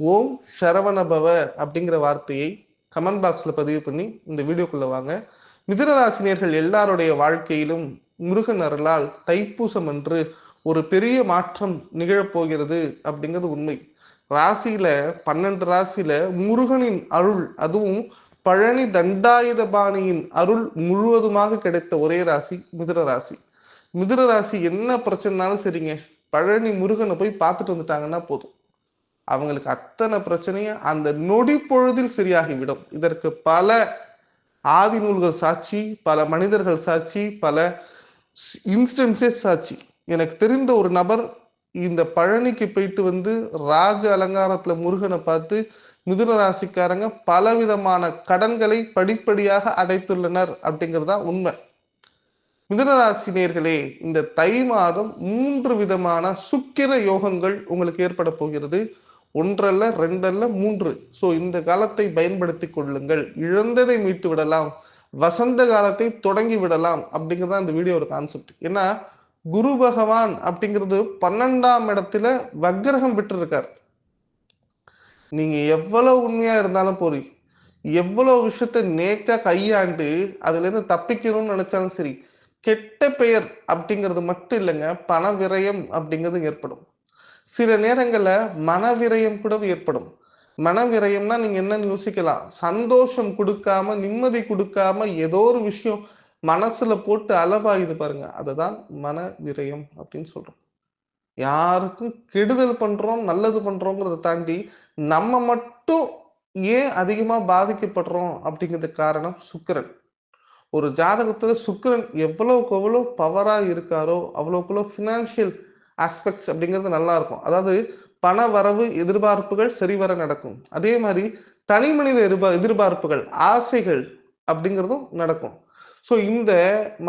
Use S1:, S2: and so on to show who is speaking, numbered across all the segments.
S1: ஓம் சரவணபவ அப்படிங்கிற வார்த்தையை கமெண்ட் பாக்ஸில் பதிவு பண்ணி இந்த வீடியோக்குள்ள வாங்க. மிதுனராசினியர்கள் எல்லாருடைய வாழ்க்கையிலும் முருகன் அருளால் தைப்பூசம் என்று ஒரு பெரிய மாற்றம் நிகழப்போகிறது அப்படிங்கிறது உண்மை. ராசியில பன்னெண்டு ராசியில முருகனின் அருள் அதுவும் பழனி தண்டாயுதபாணியின் அருள் முழுவதுமாக கிடைத்த ஒரே ராசி மிதுர ராசி. மிதுர ராசி என்ன பிரச்சனைனாலும் சரிங்க. பழனி முருகனை போய் பார்த்துட்டு வந்துட்டாங்கன்னா போதும். அவங்களுக்கு அத்தனை பிரச்சனையும் அந்த நொடி பொழுதில் சரியாகிவிடும். இதற்கு பல ஆதி நூல்கள் சாட்சி பல மனிதர்கள் சாட்சி பல இன்ஸ்டன்சஸ் சாட்சி. எனக்கு தெரிந்த ஒரு நபர் இந்த பழனிக்கு போயிட்டு வந்து ராஜ அலங்காரத்துல முருகனை பார்த்து மிதுன ராசிக்காரங்க பலவிதமான கடன்களை படிப்படியாக அடைத்துள்ளனர் அப்படிங்கிறதா உண்மை. மிதுனராசினியர்களே இந்த தை மாதம் மூன்று விதமான சுக்கிர யோகங்கள் உங்களுக்கு ஏற்பட போகிறது. ஒன்றல்ல ரெண்டல்ல மூன்று. சோ இந்த காலத்தை பயன்படுத்தி கொள்ளுங்கள். இழந்ததை மீட்டு விடலாம். வசந்த காலத்தை தொடங்கி விடலாம். அப்படிங்கிறது இந்த வீடியோ ஒரு கான்செப்ட் ஏன்னா குரு பகவான் அப்படிங்கிறது பன்னெண்டாம் இடத்துல வக்ரகம் விட்டுருக்கார். நீங்க எவ்வளவு உண்மையா இருந்தாலும் போறி எவ்வளவு விஷயத்த நேக்கா கையாண்டு அதுல இருந்து தப்பிக்கணும்னு நினைச்சாலும் சரி கெட்ட பெயர் அப்படிங்கிறது மட்டும் இல்லைங்க பண விரயம் அப்படிங்கிறது ஏற்படும். சில நேரங்களில் மன விரயம் கூட ஏற்படும். மனவிரயம்னா நீங்க என்னன்னு யோசிக்கலாம். சந்தோஷம் கொடுக்காம நிம்மதி கொடுக்காம ஏதோ ஒரு விஷயம் மனசுல போட்டு அலபாயுது பாருங்க. அதுதான் மன விரயம் அப்படின்னு சொல்றோம். யாருக்கும் கெடுதல் பண்றோம் நல்லது பண்றோங்கிறத தாண்டி நம்ம மட்டும் ஏன் அதிகமா பாதிக்கப்படுறோம் அப்படிங்கிறதுக்கு காரணம் சுக்கிரன். ஒரு ஜாதகத்துல சுக்கிரன் எவ்வளவுக்கு எவ்வளவு பவரா இருக்காரோ அவ்வளவுக்கு ஃபினான்ஷியல் ஆஸ்பெக்ட்ஸ் அப்படிங்கிறது நல்லா இருக்கும் அதாவது பண வரவு எதிர்பார்ப்புகள் சரிவர நடக்கும். அதே மாதிரி தனி மனித எதிர்பார் எதிர்பார்ப்புகள் ஆசைகள் அப்படிங்கிறதும் நடக்கும். ஸோ இந்த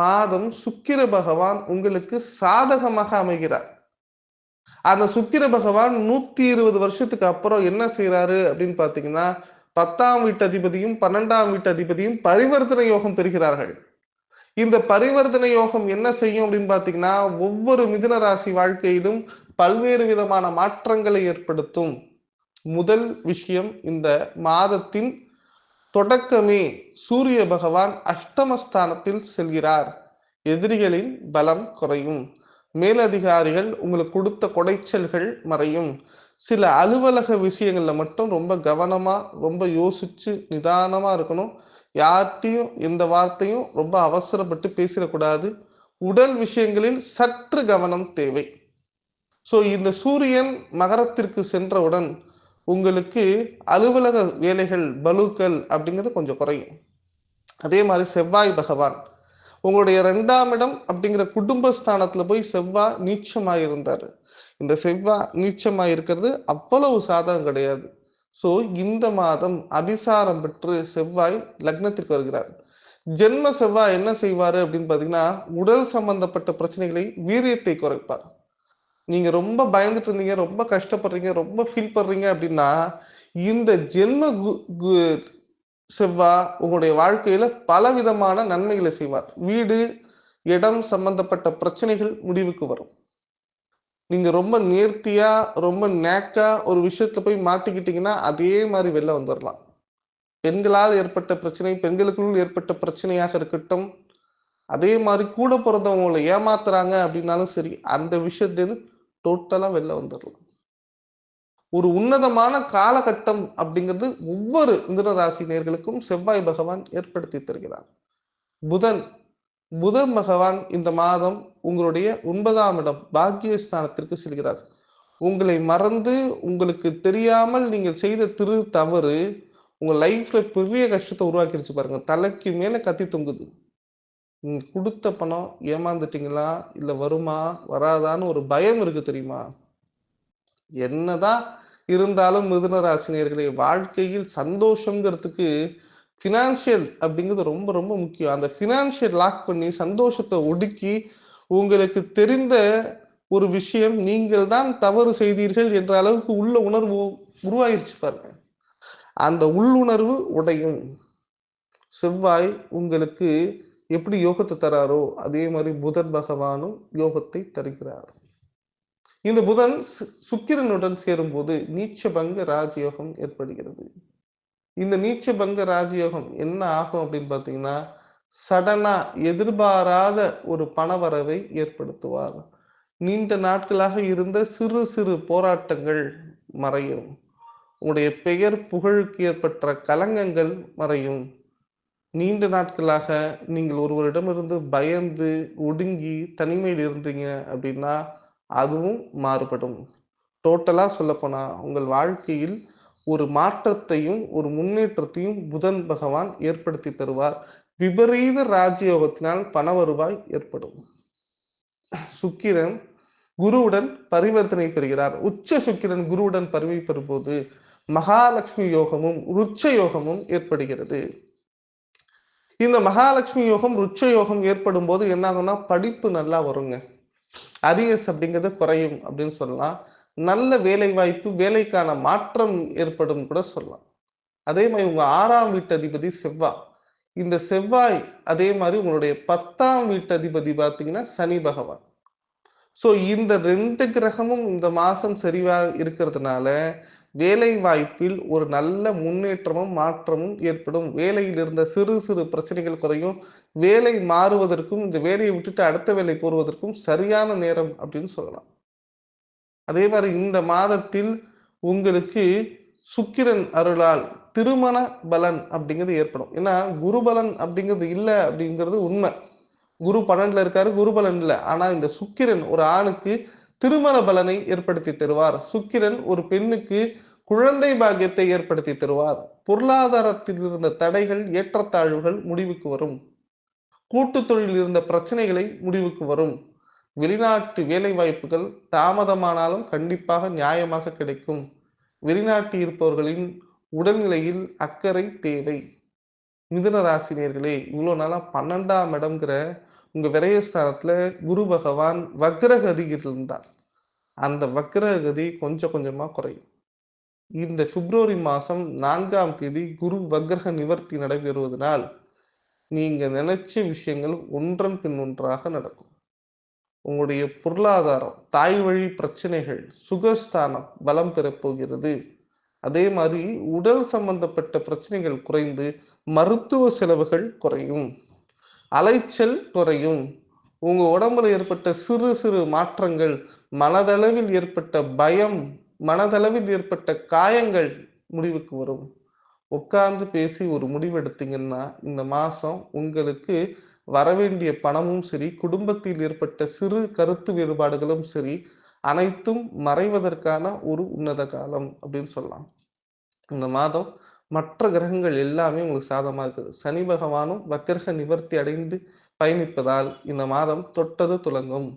S1: மாதம் சுக்கிர பகவான் உங்களுக்கு சாதகமாக அமைகிறார். அந்த சுக்கிர பகவான் நூத்தி இருபது வருஷத்துக்கு அப்புறம் என்ன செய்யறாரு அப்படின்னு பாத்தீங்கன்னா பத்தாம் வீட்டு அதிபதியும் பன்னெண்டாம் வீட்டு அதிபதியும் பரிவர்த்தனை யோகம் பெறுகிறார்கள். இந்த பரிவர்த்தனை யோகம் என்ன செய்யும் அப்படின்னு பாத்தீங்கன்னா ஒவ்வொரு மிதுன ராசி வாழ்க்கையிலும் பல்வேறு விதமான மாற்றங்களை ஏற்படுத்தும். முதல் விஷயம் இந்த மாதத்தின் தொடக்கமே சூரிய பகவான் அஷ்டமஸ்தானத்தில் செல்கிறார். எதிரிகளின் பலம் குறையும். மேலதிகாரிகள் உங்களுக்கு கொடுத்த கொடைச்சல்கள் மறையும். சில அலுவலக விஷயங்கள்ல மட்டும் ரொம்ப கவனமா ரொம்ப யோசிச்சு நிதானமா இருக்கணும். யார்கிட்டையும் எந்த வார்த்தையும் ரொம்ப அவசரப்பட்டு பேசிடக்கூடாது. உடல் விஷயங்களில் சற்று கவனம் தேவை. ஸோ இந்த சூரியன் மகரத்திற்கு சென்றவுடன் உங்களுக்கு அலுவலக வேலைகள் பலுக்கள் அப்படிங்கிறது கொஞ்சம் குறையும். அதே மாதிரி செவ்வாய் பகவான் உங்களுடைய ரெண்டாம் இடம் அப்படிங்கிற குடும்பஸ்தானத்தில் போய் செவ்வாய் நீச்சமாக இருந்தார் இந்த செவ்வாய் நீச்சமாக இருக்கிறது அவ்வளவு சாதகம் கிடையாது. ஸோ இந்த மாதம் அதிசாரம் பெற்று செவ்வாய் லக்னத்திற்கு வருகிறார். ஜென்ம செவ்வாய் என்ன செய்வார் அப்படின்னு பார்த்தீங்கன்னா உடல் சம்பந்தப்பட்ட பிரச்சனைகளை வீரியத்தை குறைப்பார். நீங்க ரொம்ப பயந்துட்டு இருந்தீங்க ரொம்ப கஷ்டப்படுறீங்க ரொம்ப ஃபீல் பண்றீங்க அப்படின்னா இந்த ஜென்ம செவ்வா உங்களுடைய வாழ்க்கையில பல விதமான நன்மைகளை செய்வார். வீடு இடம் சம்பந்தப்பட்ட பிரச்சனைகள் முடிவுக்கு வரும். நீங்க ரொம்ப நேர்த்தியா ரொம்ப நேக்கா ஒரு விஷயத்துல போய் மாட்டிக்கிட்டீங்கன்னா அதே மாதிரி வெளில வந்துடலாம் பெண்களால் ஏற்பட்ட பிரச்சனை பெண்களுக்குள் ஏற்பட்ட பிரச்சனையாக இருக்கட்டும் அதே மாதிரி கூட பிறந்தவங்களை ஏமாத்துறாங்க அப்படின்னாலும் சரி அந்த விஷயத்துல டோட்டலா வெளில வந்துடலாம் ஒரு உன்னதமான காலகட்டம் அப்படிங்கிறது ஒவ்வொரு மிதுன ராசி நேர்களுக்கும் செவ்வாய் பகவான் ஏற்படுத்தி தருகிறார். புதன் புதன் பகவான் இந்த மாதம் உங்களுடைய ஒன்பதாம் இடம் பாக்கியஸ்தானத்திற்கு செல்கிறார். உங்களை மறந்து உங்களுக்கு தெரியாமல் நீங்கள் செய்த திரு தவறு உங்க லைஃப்ல பெரிய கஷ்டத்தை உருவாக்கிருச்சு பாருங்க. தலைக்கு மேல கத்தி தொங்குது. நீங்கள் கொடுத்த பணம் ஏமாந்துட்டீங்களா? இல்லை வருமா? வராதான்னு ஒரு பயம் இருக்கு தெரியுமா? என்னதான் இருந்தாலும் மிதுன ராசினியர்களே வாழ்க்கையில் சந்தோஷங்கிறதுக்கு ஃபினான்ஷியல் அப்படிங்கிறது ரொம்ப ரொம்ப முக்கியம். அந்த ஃபினான்ஷியல் லாக் பண்ணி சந்தோஷத்தை ஒடுக்கி உங்களுக்கு தெரிந்த ஒரு விஷயம் நீங்கள் தான் தவறு செய்தீர்கள் என்ற அளவுக்கு உள்ள உணர்வு உருவாயிருச்சு பாருங்க. அந்த உள்ளுணர்வு உடையும். செவ்வாய் உங்களுக்கு எப்படி யோகத்தை தராரோ அதே மாதிரி புதன் பகவானும் யோகத்தை தருகிறார். இந்த புதன் சுக்கிரனுடன் சேரும்போது நீச்ச பங்க ராஜயோகம் ஏற்படுகிறது. இந்த நீச்ச பங்க ராஜயோகம் என்ன ஆகும் அப்படின்னு பார்த்தீங்கன்னா சடனா எதிர்பாராத ஒரு பணவரவை ஏற்படுத்துவார். நீண்ட நாட்களாக இருந்த சிறு சிறு போராட்டங்கள் மறையும். உங்களுடைய பெயர் புகழுக்கு ஏற்பட்ட கலங்கங்கள் மறையும். நீண்ட நாட்களாக நீங்கள் ஒருவரிடமிருந்து பயந்து ஒடுங்கி தனிமையில் இருந்தீங்க அப்படின்னா அதுவும் மாறுபடும். டோட்டலாக சொல்லப்போனால் உங்கள் வாழ்க்கையில் ஒரு மாற்றத்தையும் ஒரு முன்னேற்றத்தையும் புதன் பகவான் ஏற்படுத்தி தருவார். விபரீத ராஜயோகத்தினால் பண வருவாய் ஏற்படும். சுக்கிரன் குருவுடன் பரிவர்த்தனை பெறுகிறார். உச்ச சுக்கிரன் குருவுடன் பரிவை பெறும்போது மகாலட்சுமி யோகமும் ருச்ச யோகமும் ஏற்படுகிறது. இந்த மகாலட்சுமி யோகம் ருச்ச யோகம் ஏற்படும் போது என்னாகும்னா படிப்பு நல்லா வருங்க. அரியஸ் அப்படிங்கிறது குறையும் அப்படின்னு சொல்லலாம். நல்ல வேலை வாய்ப்பு வேலைக்கான மாற்றம் ஏற்படும் கூட சொல்லலாம். அதே மாதிரி உங்க ஆறாம் வீட்டு அதிபதி செவ்வாய் இந்த செவ்வாய் அதே மாதிரி உங்களுடைய பத்தாம் வீட்டு அதிபதி பார்த்தீங்கன்னா சனி பகவான். ஸோ இந்த ரெண்டு கிரகமும் இந்த மாதம் சரிவாக இருக்கிறதுனால வேலை வாய்ப்பில் ஒரு நல்ல முன்னேற்றமும் மாற்றமும் ஏற்படும். வேலையில் இருந்த சிறு சிறு பிரச்சனைகள் குறையும். வேலை மாறுவதற்கும் இந்த வேலையை விட்டுட்டு அடுத்த வேலை போடுவதற்கும் சரியான நேரம் அப்படின்னு சொல்லலாம். அதே மாதிரி இந்த மாதத்தில் உங்களுக்கு சுக்கிரன் அருளால் திருமண பலன் அப்படிங்கிறது ஏற்படும். ஏன்னா குரு பலன் அப்படிங்கிறது இல்லை அப்படிங்கிறது உண்மை. குரு பன்னெண்டுல இருக்காரு குரு பலன் இல்லை. ஆனா இந்த சுக்கிரன் ஒரு ஆணுக்கு திருமண பலனை ஏற்படுத்தி தருவார். சுக்கிரன் ஒரு பெண்ணுக்கு குழந்தை பாக்கியத்தை ஏற்படுத்தி தருவார். பொருளாதாரத்தில் இருந்த தடைகள் ஏற்றத்தாழ்வுகள் முடிவுக்கு வரும். கூட்டு தொழில் இருந்த பிரச்சனைகளை முடிவுக்கு வரும். வெளிநாட்டு வேலை வாய்ப்புகள் தாமதமானாலும் கண்டிப்பாக நியாயமாக கிடைக்கும். வெளிநாட்டு இருப்பவர்களின் உடல்நிலையில் அக்கறை தேவை. மிதுன ராசினியர்களே இவ்வளோ நாளாக பன்னெண்டாம் இடம்ங்கிற உங்கள் விரயஸ்தானத்தில் குரு பகவான் வக்ரகதியில் இருந்தார். அந்த வக்ரகதி கொஞ்சம் கொஞ்சமாக குறையும். இந்த பிப்ரவரி மாதம் நான்காம் தேதி குரு வக்ரக நிவர்த்தி நடைபெறுவதனால் நீங்கள் நினைச்ச விஷயங்கள் ஒன்றன் பின் ஒன்றாக நடக்கும். உங்களுடைய பொருளாதாரம் தாய் வழி பிரச்சனைகள் சுகஸ்தானம் பலம் பெறப் போகிறது. அதே மாதிரி உடல் சம்பந்தப்பட்ட பிரச்சனைகள் குறைந்து மருத்துவ செலவுகள் குறையும். அலைச்சல் குறையும். உங்க உடம்புல ஏற்பட்ட சிறு சிறு மாற்றங்கள் மனதளவில் ஏற்பட்ட பயம் மனதளவில் ஏற்பட்ட காயங்கள் முடிவுக்கு வரும். உட்கார்ந்து பேசி ஒரு முடிவெடுத்தீங்கன்னா இந்த மாசம் உங்களுக்கு வரவேண்டிய பணமும் சரி குடும்பத்தில் ஏற்பட்ட சிறு கருத்து வேறுபாடுகளும் சரி அனைத்தும் மறைவதற்கான ஒரு உன்னத காலம் அப்படின்னு சொல்லலாம். இந்த மாதம் மற்ற கிரகங்கள் எல்லாமே உங்களுக்கு சாதமா இருக்குது. சனி பகவானும் வக்கிரக நிவர்த்தி அடைந்து பயணிப்பதால் இந்த மாதம் தொட்டது துலங்கும்.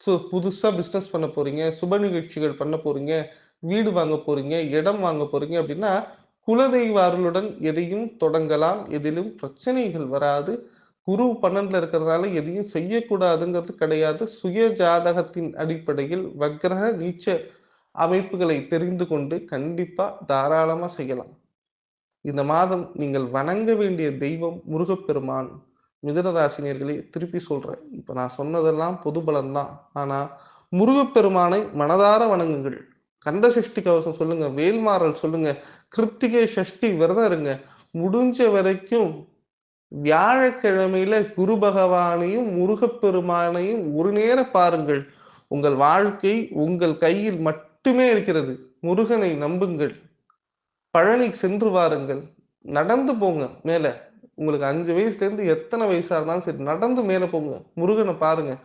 S1: ஸோ புதுசா பிஸ்னஸ் பண்ண போறீங்க சுப நிகழ்ச்சிகள் பண்ண போறீங்க வீடு வாங்க போறீங்க இடம் வாங்க போறீங்க அப்படின்னா குலதெய்வ அருளுடன் எதையும் தொடங்கலாம். எதிலும் பிரச்சனைகள் வராது. குரு பன்னெண்டுல இருக்கிறதுனால எதையும் செய்யக்கூடாதுங்கிறது கிடையாது. சுய ஜாதகத்தின் அடிப்படையில் வக்ரக நீச்ச அமைப்புகளை தெரிந்து கொண்டு கண்டிப்பா தாராளமா செய்யலாம். இந்த மாதம் நீங்கள் வணங்க வேண்டிய தெய்வம் முருகப்பெருமான். மிதனராசினியர்களே திருப்பி சொல்றேன். இப்ப நான் சொன்னதெல்லாம் பொது பலன்தான். ஆனா முருகப்பெருமானை மனதார வணங்குங்கள். கந்த சஷ்டி கவசம் சொல்லுங்க வேல்மாறல் சொல்லுங்க கிருத்திகை சஷ்டி விரதம் இருங்க. முடிஞ்ச வரைக்கும் வியாழக்கிழமையில குரு பகவானையும் முருகப்பெருமானையும் ஒரு நேர பாருங்கள். உங்கள் வாழ்க்கை உங்கள் கையில் மட்டுமே இருக்கிறது. முருகனை நம்புங்கள். பழனி சென்று வாருங்கள். நடந்து போங்க மேல. உங்களுக்கு அஞ்சு வயசுல இருந்து எத்தனை வயசா இருந்தாலும் சரி நடந்து மேல போங்க. முருகனை பாருங்க.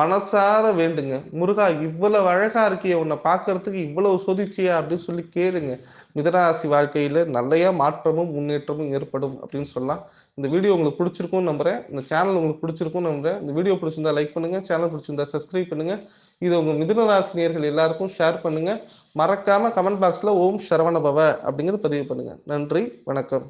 S1: மனசார வேண்டுங்க. முருகா இவ்வளவு அழகா இருக்கிய உன்னை பார்க்கறதுக்கு இவ்வளவு சொதிச்சியா அப்படின்னு சொல்லி கேளுங்க. மிதராசி வாழ்க்கையில நல்லையா மாற்றமும் முன்னேற்றமும் ஏற்படும் அப்படின்னு சொல்லலாம். இந்த வீடியோ உங்களுக்கு பிடிச்சிருக்கும் நம்புறேன். இந்த சேனல் உங்களுக்கு பிடிச்சிருக்கும் நம்புறேன். இந்த வீடியோ பிடிச்சிருந்தா லைக் பண்ணுங்க. சேனல் பிடிச்சிருந்தா சப்ஸ்கிரைப் பண்ணுங்க. இது உங்க மிதுன நேர்கள் எல்லாருக்கும் ஷேர் பண்ணுங்க. மறக்காம கமெண்ட் பாக்ஸ்ல ஓம் சரவண பவ அப்படிங்கிறது பதிவு பண்ணுங்க. நன்றி வணக்கம்.